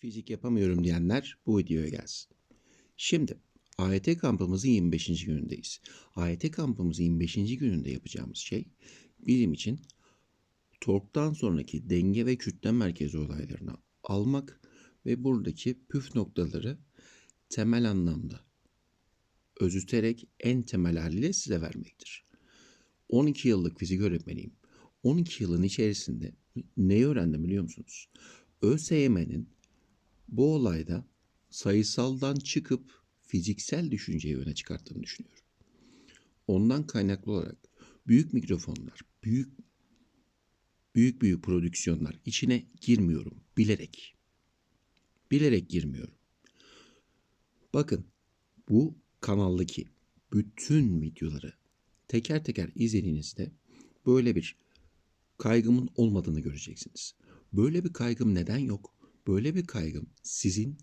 Fizik yapamıyorum diyenler bu videoya gelsin. Şimdi AYT kampımızın 25. günündeyiz. AYT kampımızın 25. gününde yapacağımız şey bilim için torktan sonraki denge ve kütle merkezi olaylarını almak ve buradaki püf noktaları temel anlamda özüterek en temel haliyle size vermektir. 12 yıllık fizik öğretmeniyim. 12 yılın içerisinde neyi öğrendim biliyor musunuz? ÖSYM'nin bu olayda sayısaldan çıkıp fiziksel düşünceyi öne çıkarttığını düşünüyorum. Ondan kaynaklı olarak büyük mikrofonlar, büyük büyük büyük prodüksiyonlar içine girmiyorum bilerek. Bilerek girmiyorum. Bakın bu kanaldaki bütün videoları teker teker izlediğinizde böyle bir kaygımın olmadığını göreceksiniz. Böyle bir kaygım neden yok? Böyle bir kaygım sizin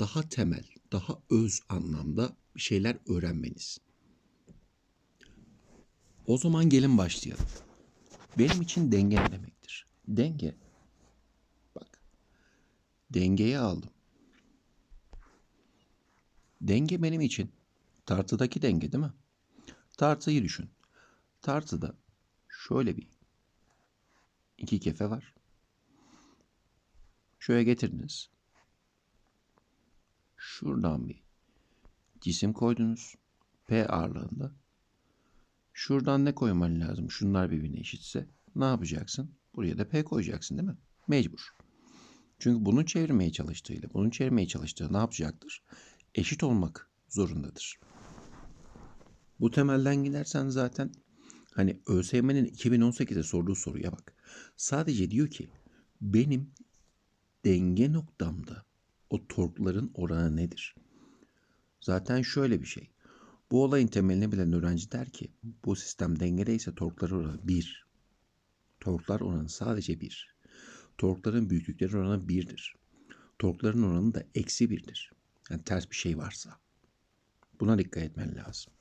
daha temel, daha öz anlamda bir şeyler öğrenmeniz. O zaman gelin başlayalım. Benim için denge ne demektir? Denge. Bak. Dengeyi aldım. Denge benim için tartıdaki denge değil mi? Tartıyı düşün. Tartıda şöyle bir iki kefe var. Şöyle getirdiniz. Şuradan bir cisim koydunuz. P ağırlığında. Şuradan ne koyman lazım? Şunlar birbirine eşitse ne yapacaksın? Buraya da P koyacaksın değil mi? Mecbur. Çünkü bunu çevirmeye çalıştığıyla bunu çevirmeye çalıştığı ne yapacaktır? Eşit olmak zorundadır. Bu temelden gidersen zaten hani ÖSYM'nin 2018'de sorduğu soruya bak. Sadece diyor ki benim denge noktamda o torkların oranı nedir? Zaten şöyle bir şey. Bu olayın temelini bilen öğrenci der ki bu sistem dengedeyse torklar oranı 1. Torklar oranı sadece 1. Torkların büyüklükleri oranı 1'dir. Torkların oranı da eksi 1'dir. Yani ters bir şey varsa. Buna dikkat etmen lazım.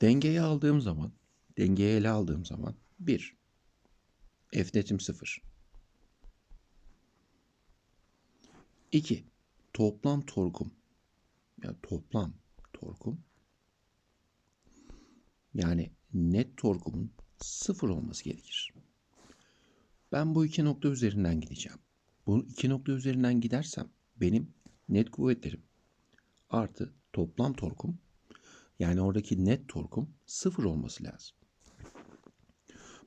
Dengeyi aldığım zaman, dengeyi ele aldığım zaman 1. F netim 0. 2. Toplam torkum. Ya toplam torkum. Yani net torkumun sıfır olması gerekir. Ben bu iki nokta üzerinden gideceğim. Bu iki nokta üzerinden gidersem benim net kuvvetlerim artı toplam torkum yani oradaki net torkum sıfır olması lazım.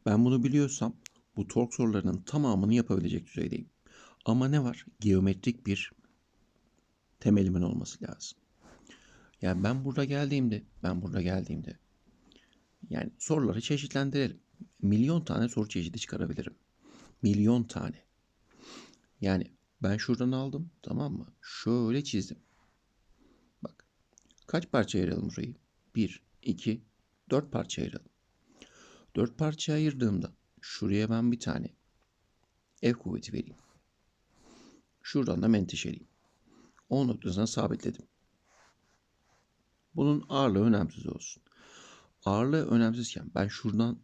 Ben bunu biliyorsam bu tork sorularının tamamını yapabilecek düzeydeyim. Ama ne var? Geometrik bir temelimin olması lazım. Yani ben burada geldiğimde, ben burada geldiğimde yani soruları çeşitlendirelim. Milyon tane soru çeşidi çıkarabilirim. Milyon tane. Yani ben şuradan aldım tamam mı? Şöyle çizdim. Bak. Kaç parça ayıralım burayı? 1, 2, 4 parça ayıralım. 4 parça ayırdığımda şuraya ben bir tane F kuvveti vereyim. Şuradan da menteşeliyim. 10 noktasına sabitledim. Bunun ağırlığı önemsiz olsun. Ağırlığı önemsizken ben şuradan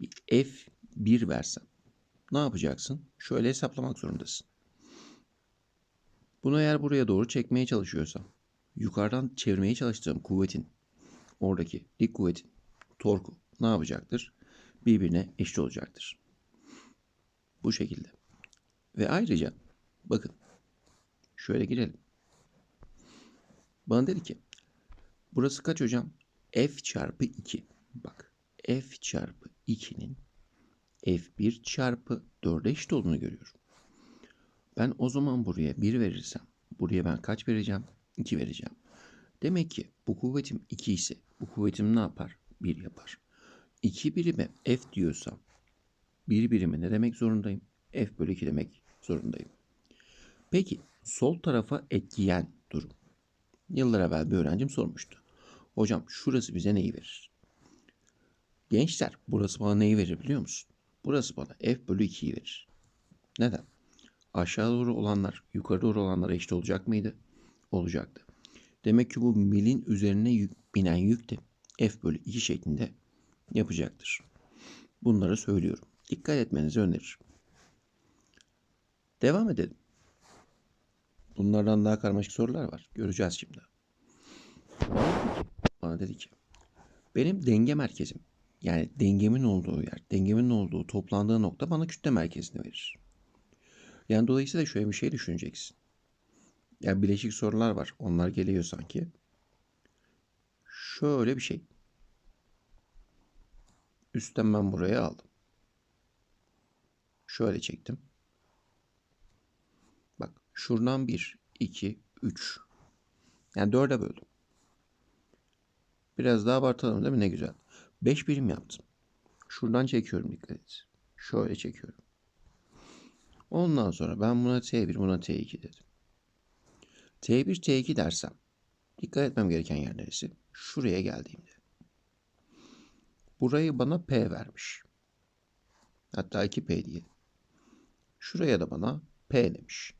bir F1 versem ne yapacaksın? Şöyle hesaplamak zorundasın. Bunu eğer buraya doğru çekmeye çalışıyorsam yukarıdan çevirmeye çalıştığım kuvvetin oradaki dik kuvvetin torku ne yapacaktır? Birbirine eşit olacaktır. Bu şekilde. Ve ayrıca bakın şöyle girelim. Bana dedi ki burası kaç hocam? F çarpı 2. Bak F çarpı 2'nin F1 çarpı 4'e eşit olduğunu görüyorum. Ben o zaman buraya 1 verirsem buraya ben kaç vereceğim? 2 vereceğim. Demek ki bu kuvvetim 2 ise bu kuvvetim ne yapar? 1 yapar. 2 birime F diyorsam 1 birime ne demek zorundayım? F bölü 2 demek zorundayım. Peki sol tarafa etkileyen durum. Yıllar evvel bir öğrencim sormuştu. Hocam şurası bize neyi verir? Gençler burası bana neyi verir biliyor musun? Burası bana f bölü 2'yi verir. Neden? Aşağı doğru olanlar yukarı doğru olanlara eşit olacak mıydı? Olacaktı. Demek ki bu milin üzerine yük, binen yük de f bölü 2 şeklinde yapacaktır. Bunları söylüyorum. Dikkat etmenizi öneririm. Devam edelim. Bunlardan daha karmaşık sorular var. Göreceğiz şimdi. Bana dedi ki benim denge merkezim yani dengemin olduğu yer, dengemin olduğu toplandığı nokta bana kütle merkezini verir. Yani dolayısıyla şöyle bir şey düşüneceksin. Yani bileşik sorular var. Onlar geliyor sanki. Şöyle bir şey. Üstten ben buraya aldım. Şöyle çektim. Şuradan 1, 2, 3. Yani 4'e böldüm. Biraz daha abartalım değil mi? Ne güzel. 5 birim yaptım. Şuradan çekiyorum dikkat et. Şöyle çekiyorum. Ondan sonra ben buna T1, buna T2 dedim. T1, T2 dersem dikkat etmem gereken yer neresi? Şuraya geldiğimde. Burayı bana P vermiş. Hatta 2P diye. Şuraya da bana P demiş.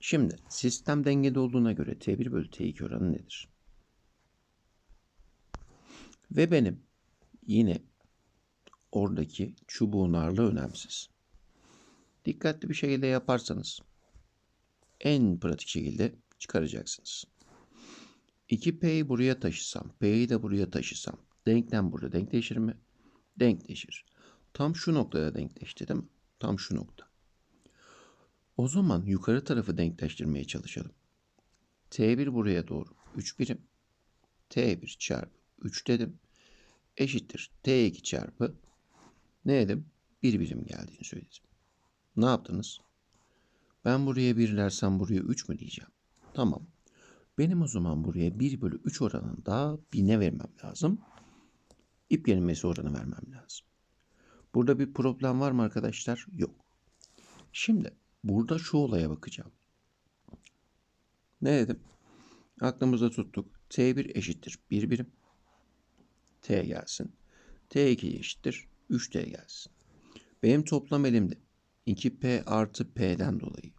Şimdi sistem dengede olduğuna göre T1 bölü T2 oranı nedir? Ve benim yine oradaki çubuğun ağırlığı önemsiz. Dikkatli bir şekilde yaparsanız en pratik şekilde çıkaracaksınız. 2P'yi buraya taşısam, P'yi de buraya taşısam denklem burada denkleşir mi? Denkleşir. Tam şu noktada denkleşti değil mi? Tam şu nokta. O zaman yukarı tarafı denkleştirmeye çalışalım. T1 buraya doğru 3 birim. T1 çarpı 3 dedim. Eşittir. T2 çarpı ne dedim? 1 birim geldiğini söyledim. Ne yaptınız? Ben buraya 1 dersem buraya 3 mü diyeceğim? Tamam. Benim o zaman buraya 1 bölü 3 oranında 1000'e vermem lazım. İp gerilmesi oranı vermem lazım. Burada bir problem var mı arkadaşlar? Yok. Şimdi burada şu olaya bakacağım. Ne dedim? Aklımızda tuttuk. T1 eşittir 1 birim. T gelsin. T2 eşittir 3T gelsin. Benim toplam elimde 2P artı P'den dolayı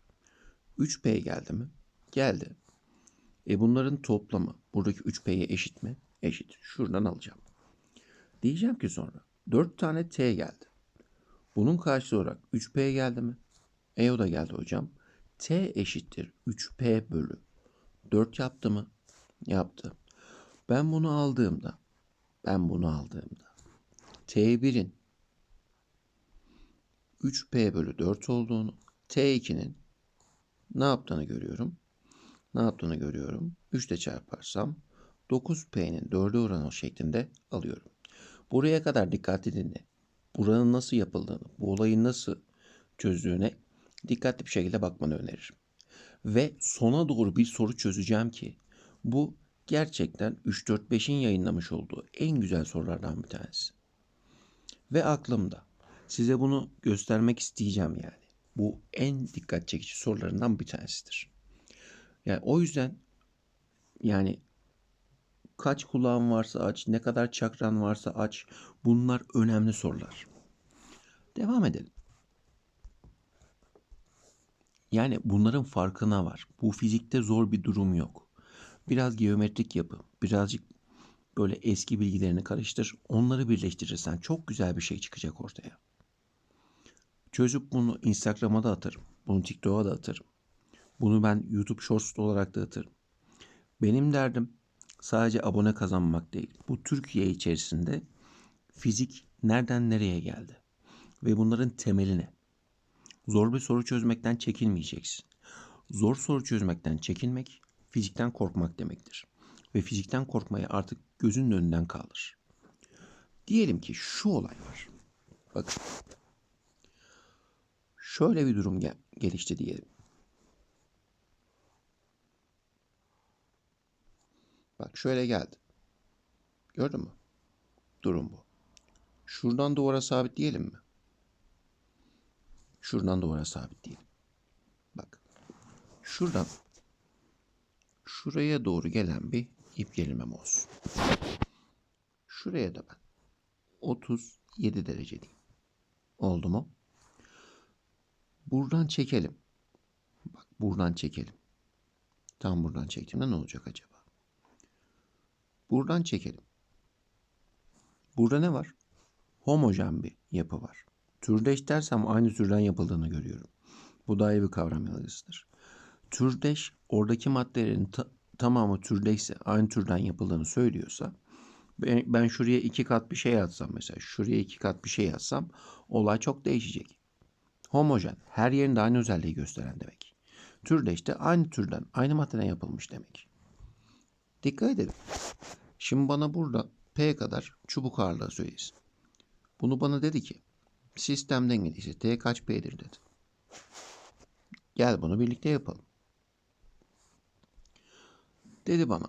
3P geldi mi? Geldi. E bunların toplamı buradaki 3P'ye eşit mi? Eşit. Şuradan alacağım. Diyeceğim ki sonra 4 tane T geldi. Bunun karşılığı olarak 3P geldi mi? E o da geldi hocam. T eşittir 3P bölü 4 yaptı mı? Yaptı. Ben bunu aldığımda ben bunu aldığımda T1'in 3P bölü 4 olduğunu T2'nin ne yaptığını görüyorum. Ne yaptığını görüyorum. 3 ile çarparsam 9P'nin 4'e oranı şeklinde alıyorum. Buraya kadar dikkatli dinle. Buranın nasıl yapıldığını, bu olayın nasıl çözdüğüne dikkatli bir şekilde bakmanı öneririm. Ve sona doğru bir soru çözeceğim ki bu gerçekten 3-4-5'in yayınlamış olduğu en güzel sorulardan bir tanesi. Ve aklımda. Size bunu göstermek isteyeceğim yani. Bu en dikkat çekici sorularından bir tanesidir. Yani o yüzden yani kaç kulağın varsa aç, ne kadar çakran varsa aç. Bunlar önemli sorular. Devam edelim. Yani bunların farkına var. Bu fizikte zor bir durum yok. Biraz geometrik yapı, birazcık böyle eski bilgilerini karıştır. Onları birleştirirsen çok güzel bir şey çıkacak ortaya. Çözüp bunu Instagram'a da atarım. Bunu TikTok'a da atarım. Bunu ben YouTube Shorts olarak da atarım. Benim derdim sadece abone kazanmak değil. Bu Türkiye içerisinde fizik nereden nereye geldi? Ve bunların temeli ne? Zor bir soru çözmekten çekinmeyeceksin. Zor soru çözmekten çekinmek, fizikten korkmak demektir. Ve fizikten korkmayı artık gözünün önünden kaldır. Diyelim ki şu olay var. Bakın. Şöyle bir durum gel gelişti diyelim. Bak şöyle geldi. Gördün mü? Durum bu. Şuradan duvara sabitleyelim mi? Şuradan duvara sabitleyelim. Bak. Şuradan şuraya doğru gelen bir ip gerilmem olsun. Şuraya da ben 37 derece diyeyim. Oldu mu? Buradan çekelim. Bak buradan çekelim. Tam buradan çektiğimde ne olacak acaba? Buradan çekelim. Burada ne var? Homojen bir yapı var. Türdeş dersem aynı türden yapıldığını görüyorum. Bu da ayrı bir kavram yargısıdır. Türdeş oradaki maddelerin ta- tamamı türdeşse aynı türden yapıldığını söylüyorsa ben, ben şuraya iki kat bir şey yazsam mesela şuraya iki kat bir şey yazsam olay çok değişecek. Homojen her yerinde aynı özelliği gösteren demek. Türdeş de aynı türden aynı maddeden yapılmış demek. Dikkat edelim. Şimdi bana burada P kadar çubuk ağırlığı söylesin. Bunu bana dedi ki sistem dengeliyse T kaç P'dir dedi. Gel bunu birlikte yapalım. Dedi bana.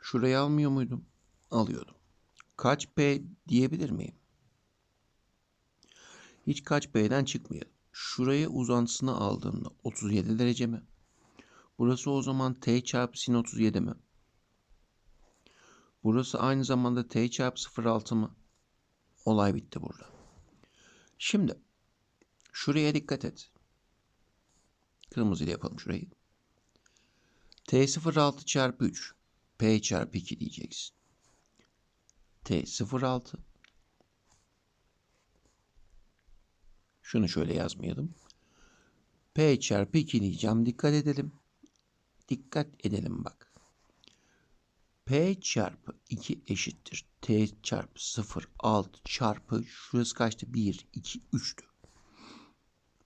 Şurayı almıyor muydum? Alıyordum. Kaç P diyebilir miyim? Hiç kaç P'den çıkmayalım. Şuraya uzantısını aldığımda 37 derece mi? Burası o zaman T çarpı sin 37 mi? Burası aynı zamanda T çarpı 0,6 mı? Olay bitti burada. Şimdi şuraya dikkat et. Kırmızıyla yapalım şurayı. T06 çarpı 3. P çarpı 2 diyeceksin. T06. Şunu şöyle yazmayalım. P çarpı 2 diyeceğim. Dikkat edelim. Dikkat edelim bak. P çarpı 2 eşittir. T çarpı 0 6 çarpı şurası kaçtı? 1, 2, 3'tü.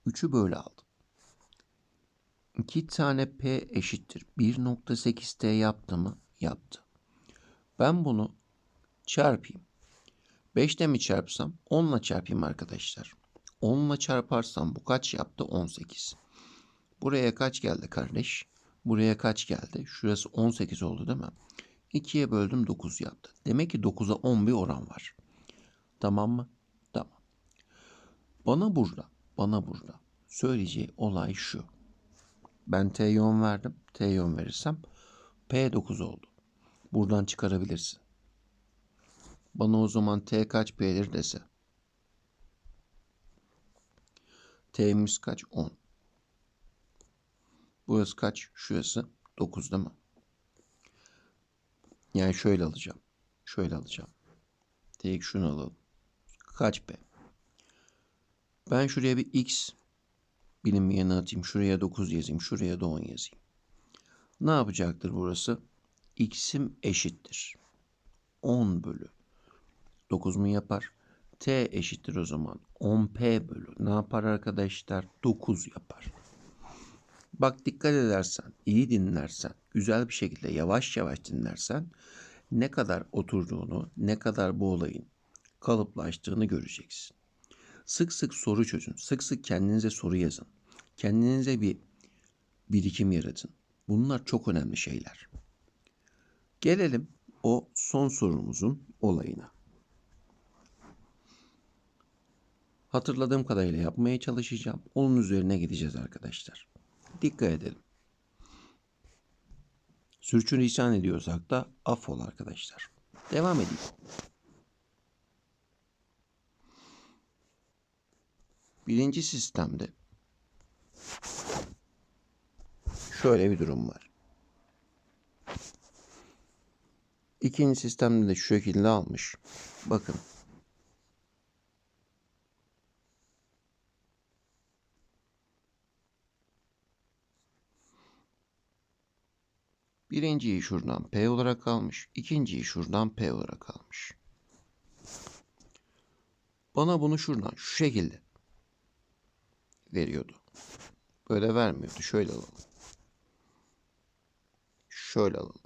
3'ü böyle aldım. 2 tane P eşittir. 1.8 T yaptı mı? Yaptı. Ben bunu çarpayım. 5'te mi çarpsam? 10 ile çarpayım arkadaşlar. 10 ile çarparsam bu kaç yaptı? 18. Buraya kaç geldi kardeş? Buraya kaç geldi? Şurası 18 oldu değil mi? 2'ye böldüm 9 yaptı. Demek ki 9'a 10 bir oran var. Tamam mı? Tamam. Bana burada, bana burada söyleyeceği olay şu. Ben T'ye 10 verdim. T'ye 10 verirsem P 9 oldu. Buradan çıkarabilirsin. Bana o zaman T kaç P'dir dese. T'miz kaç? 10. Burası kaç? Şurası 9 değil mi? Yani şöyle alacağım. Şöyle alacağım. Tek şunu alalım. Kaç P? Ben şuraya bir X bilinmeyeni atayım. Şuraya 9 yazayım. Şuraya da 10 yazayım. Ne yapacaktır burası? X'im eşittir. 10 bölü 9 mu yapar? T eşittir o zaman. 10P bölü. Ne yapar arkadaşlar? 9 yapar. Bak dikkat edersen, iyi dinlersen, güzel bir şekilde yavaş yavaş dinlersen ne kadar oturduğunu, ne kadar bu olayın kalıplaştığını göreceksin. Sık sık soru çözün. Sık sık kendinize soru yazın. Kendinize bir birikim yaratın. Bunlar çok önemli şeyler. Gelelim o son sorumuzun olayına. Hatırladığım kadarıyla yapmaya çalışacağım. Onun üzerine gideceğiz arkadaşlar. Dikkat edelim. Sürçülisan ediyorsak da affol arkadaşlar. Devam edeyim. Birinci sistemde şöyle bir durum var. İkinci sistemde de şu şekilde almış. Bakın. Birinciyi şuradan P olarak almış. ikinciyi şuradan P olarak almış. Bana bunu şuradan şu şekilde veriyordu. Böyle vermiyordu. Şöyle alalım. Şöyle alalım.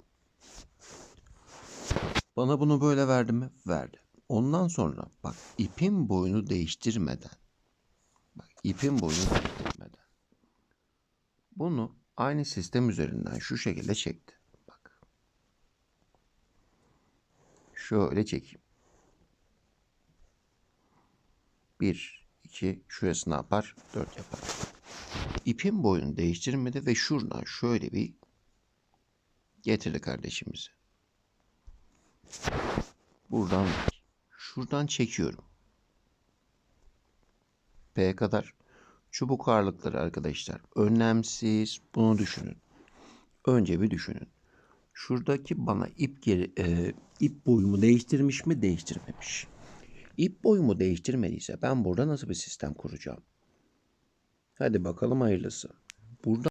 Bana bunu böyle verdi mi? Verdi. Ondan sonra bak ipin boyunu değiştirmeden bak ipin boyunu değiştirmeden bunu aynı sistem üzerinden şu şekilde çekti. Bak. Şöyle çekeyim. Bir, iki, şurası ne yapar? Dört yapar. İpin boyunu değiştirmedi ve şuradan şöyle bir getirdi kardeşimizi. Buradan şuradan çekiyorum. P kadar çubuk ağırlıkları arkadaşlar. Önemsiz. Bunu düşünün. Önce bir düşünün. Şuradaki bana ip geri, e, ip boyumu değiştirmiş mi değiştirmemiş. İp boyumu değiştirmediyse ben burada nasıl bir sistem kuracağım? Hadi bakalım hayırlısı. Burada